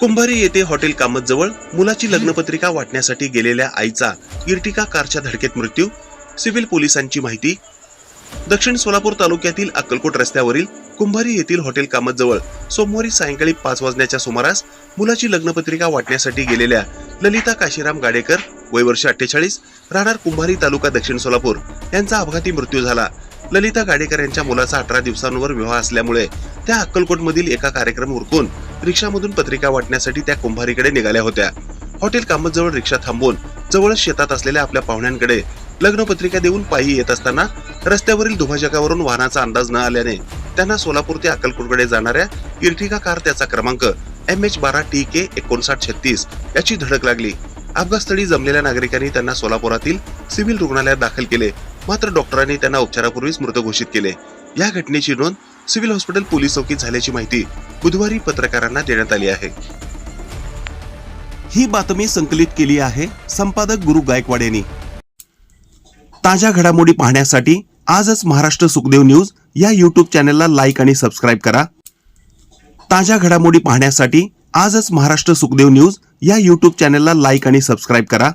कुंभारी येथे हॉटेल कामतजवळ मुलाची लग्नपत्रिका वाटण्यासाठी गेलेल्या आईचा इर्टिका कारच्या धडकेत मृत्यू सिव्हिल पोलिसांची माहिती. दक्षिण सोलापूर तालुक्यातील अक्कलकोट रस्त्यावरील कुंभारी येथील हॉटेल कामतजवळ सोमवारी सायंकाळी पाच वाजण्याच्या सुमारास मुलाची लग्नपत्रिका वाटण्यासाठी गेलेल्या ललिता काशीराम गाडेकर वय वर्ष अठ्ठेचाळीस राहणार कुंभारी तालुका दक्षिण सोलापूर. यांचा अपघाती मृत्यू झाला. ललिता गाडेकर यांच्या मुलाचा अठरा दिवसांवर विवाह असल्यामुळे त्या अक्कलकोटमधील एका कार्यक्रम उरकून रिक्षामधून पत्रिका वाटण्यासाठी त्या कुंभारीकडे निघाल्या होत्या. हॉटेल कामतजवळ रिक्षा थांबवून जवळच शेतात असलेल्या आपल्या पाहुण्यांकडे लग्नपत्रिका देऊन पायी येत असताना रस्त्यावरील दुभाजकावरून वाहनाचा अंदाज न आल्याने त्यांना सोलापूर ते अक्कलकोटकडे जाणाऱ्या इर्टिका कार त्याचा क्रमांक एम एच बारा टी के एकोणसाठ छत्तीस याची धडक लागली. अपघातस्थळी जमलेल्या नागरिकांनी त्यांना सोलापुरातील सिव्हिल रुग्णालयात दाखल केले. मात्र डॉक्टरांनी त्यांना उपचारापूर्वीच मृत घोषित केले. या घटनेची नोंद सिव्हिल हॉस्पिटल पोलीस चौकीत झाल्याची माहिती बुधवारी पत्रकारांना देण्यात आली आहे. ही बातमी संकलित केली आहे संपादक गुरु गायकवाड यांनी. ताज्या घडामोडी पाहण्यासाठी आजच महाराष्ट्र सुखदेव न्यूज या यूट्यूब चॅनलला लाईक आणि सबस्क्राईब करा. ताज्या घडामोडी पाहण्यासाठी आजच महाराष्ट्र सुखदेव न्यूज या यूट्यूब चॅनलला लाईक आणि सबस्क्राईब करा.